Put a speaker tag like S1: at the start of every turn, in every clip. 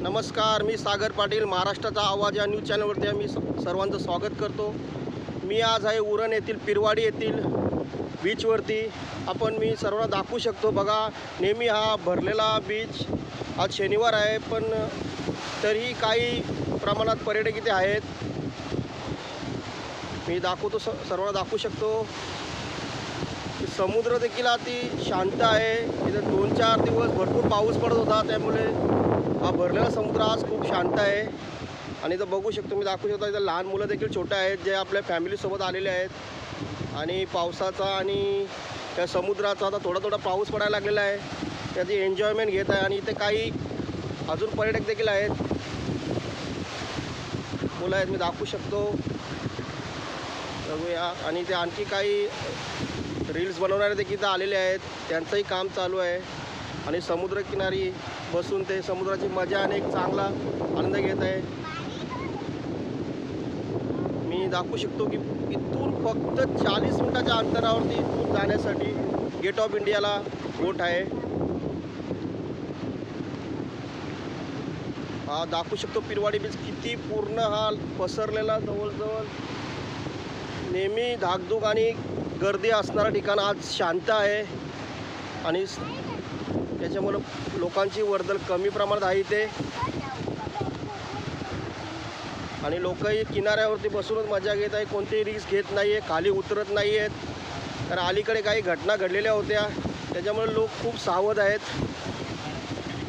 S1: नमस्कार मी सागर पाटील. महाराष्ट्राचा आवाज या न्यूज चॅनलवरती आम्ही स- सर्वांचं स्वागत करतो. मी आज आहे उरण येथील पिरवाडी येथील बीचवरती आपण मी सर्वांना दाखवू शकतो. बघा नेहमी हा भरलेला बीच आज शनिवार आहे पण तरीही काही प्रमाणात पर्यटक इथे आहेत. मी दाखवतो स सर्वांना दाखवू शकतो. समुद्र देखील अति शांत आहे. इथे दोन चार दिवस भरपूर पाऊस पडत होता त्यामुळे हा भरलेला समुद्र आज खूप शांत आहे. आणि इथं बघू शकतो मी दाखवू शकतो इथं लहान मुलं देखील छोटे आहेत जे आपल्या फॅमिलीसोबत आलेले आहेत. आणि पावसाचा आणि त्या समुद्राचा आता थोडा थोडा पाऊस पडायला लागलेला आहे. त्याची एन्जॉयमेंट घेत आहे. आणि इथे काही अजून पर्यटक देखील आहेत. मुलं आहेत मी दाखवू शकतो. बघूया. आणि ते आणखी काही रील्स बनवणारे देखील आलेले आहेत. त्यांचंही काम चालू आहे. आणि समुद्रकिनारी बसून ते समुद्राची मजा आणि एक चांगला आनंद घेत आहे. मी दाखवू शकतो की इथून फक्त चाळीस मिनटाच्या अंतरावरती इथून जाण्यासाठी गेट ऑफ इंडियाला बोट आहे. हा दाखवू शकतो पिरवाडी बीच किती पूर्ण हा पसरलेला जवळजवळ. नेहमी धाकधूक आणि गर्दी असणारं ठिकाण आज शांत आहे. आणि त्याच्यामुळं लोकांची वर्दळ कमी प्रमाणात आहे इथे. आणि लोकही किनाऱ्यावरती बसूनच मजा घेत आहे. कोणतीही रिक्स घेत नाही आहे खाली उतरत नाही आहेत कारण अलीकडे काही घटना घडलेल्या होत्या. त्याच्यामुळे लोक खूप सावध आहेत.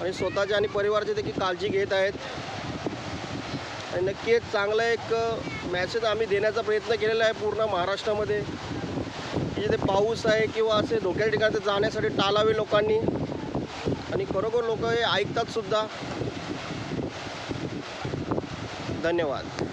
S1: आणि स्वतःच्या आणि परिवाराची देखील काळजी घेत आहेत. आणि नक्की एक चांगला एक मॅसेज आम्ही देण्याचा प्रयत्न केलेला आहे पूर्ण महाराष्ट्रामध्ये. की जिथे पाऊस आहे किंवा असे धोक्याच्या ठिकाणी जाण्यासाठी टाळावे लोकांनी. आणि खरोखर लोक हे ऐकतात सुद्धा. धन्यवाद.